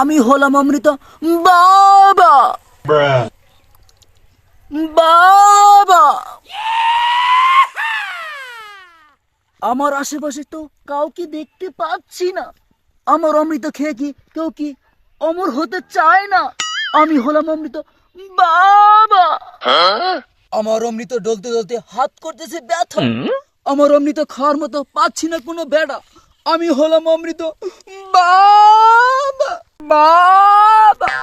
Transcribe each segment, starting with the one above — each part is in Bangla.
আমি হলাম অমৃত বাবা। বাবা। আমার আশেপাশে তো কাউকে দেখতে পাচ্ছি না। আমার অমৃত খেয়ে কি কেউ কি অমর হতে চায় না? আমি হলাম অমৃত বাবা। আমার অমৃত ডলতে ডলতে হাত করতেছে ব্যথা। আমার অমৃত খাওয়ার মতো পাচ্ছি না কোনো বেড়া। আমি হলাম অমৃত বাবা। বাবা।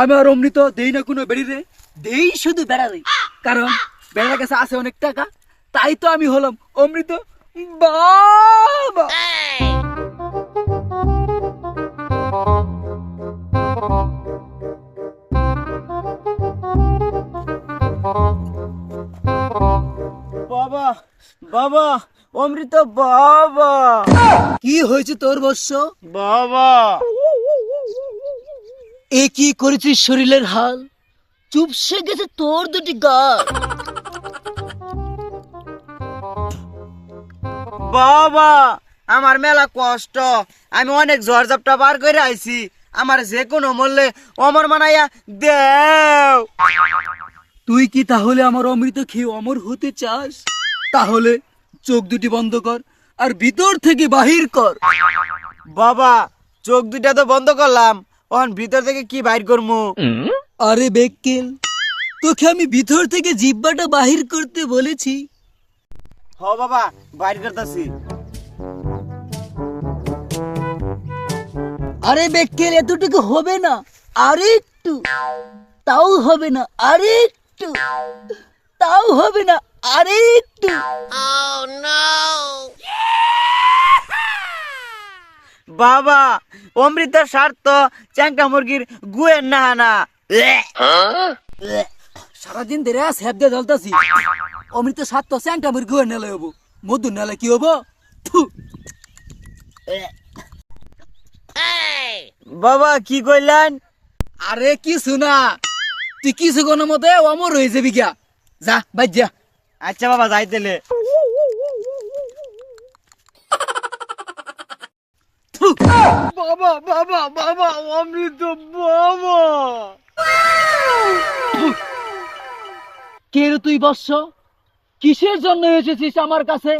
আমার অমৃত দেই না কোনো বেড়ি রে দেই শুধু বেড়া রে। কারণ বেড়ার কাছে আছে অনেক টাকা তাই তো আমি হলাম অমৃত বাবা। বাবা বাবা অমৃত বাবা। কি হয়েছে তোর বর্ষ বাবা। এ কি করেছিস শরীরের হাল? চুপসে গেছে তোর দুটি গাল বাবা আমার মেলা কষ্ট। আমি অনেক ঝড় ঝাপটা বার করে আইছি। আমার যে কোনো মূল্যে অমর মানাইয়া দেও। তুই কি তাহলে আমার অমৃত খেয়ে অমর হতে চাস? তাহলে চোখ দুটি বন্ধ কর আর ভিতর থেকে বাহির কর। বাবা চোখ দুটা তো বন্ধ করলাম। ওখান ভিতর থেকে কি বাইর করমু? আরে বেক্কেল তোকে আমি ভিতর থেকে জিব্বাটা বাহির করতে বলেছি। হ বাবা বাইর করতেছি। আরে বেক্কেল এতটুকু হবে না আরেকটু। তাও হবে না আরেকটু। তাও হবে না আরেকটু। বাবা অমৃতের স্বার্থ চ্যাংটা মুরগির গুয়ের না না সারাদিন ধরে স্যাপ দিয়ে জ্বলতাছি। অমৃত তো স্যাংটা মুরগি হয়ে নেলে হব। মধু নেলে কি হব? বাবা কি কইলেন? আরে কিছু না। তুই কিছু কোনো মতে অমর হয়ে যাবি গিয়া। যা বাদ যা। আচ্ছা বাবা যাইতেলে থু। বাবা বাবা বাবা অমৃত বাবা। কে রে তুই বর্ষ কিসের জন্য এসেছিস আমার কাছে?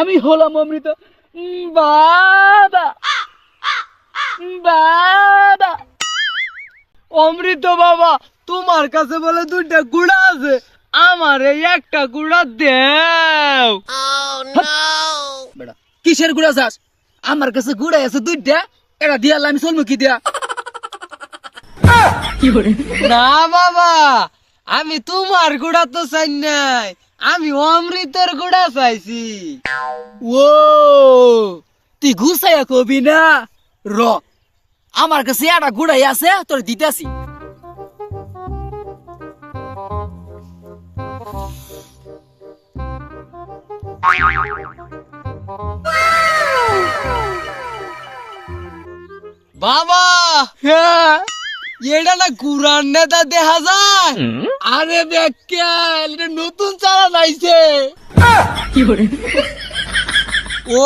আমি হলাম অমৃত। বাবা। বাবা। অমৃত বাবা তোমার কাছে বলে দুইটা গুড়া আছে। আমার এই একটা গুড়া দেও। বেটা কিসের গুড়া চাস? আমার কাছে গুড়া আছে দুইটা, এটা দিয়া আমি চলবো কি দিয়া? না বাবা, আমি তোমার গুড়া তো চাই নাই, আমি অমৃতের গুড়া চাইছি। ও, তুই ঘুষাইয়া কবি না? র, আমার কাছে একটা গুড়াই আছে, তোর দিতেছি। বাবা! হ্যাঁ। এটা না কুরান নেতা দেখা যায়? আরে ব্যাকেল এটা নতুন চালা নাইছে। ও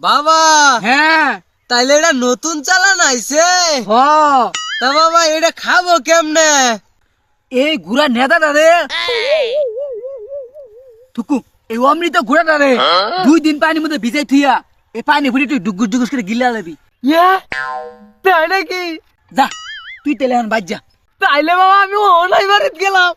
বাবা! হ্যাঁ। তাইলে এটা নতুন চালান আইছে হ। তা বাবা এটা খাব কেমনে? এই গুড়া নেতাটা রে। থুকু এই অমৃত গুড়াটা রে। দুই দিন পানির মধ্যে ভিজাই থুইয়া এই পানি ভরি তুই ডুগুস ডুগুস করে গিলা লেবি ইয়া তাই নাকি? যা তুই তেলে বাদ যা। তাইলে বাবা আমি অনাই বাড়িতে গেলাম।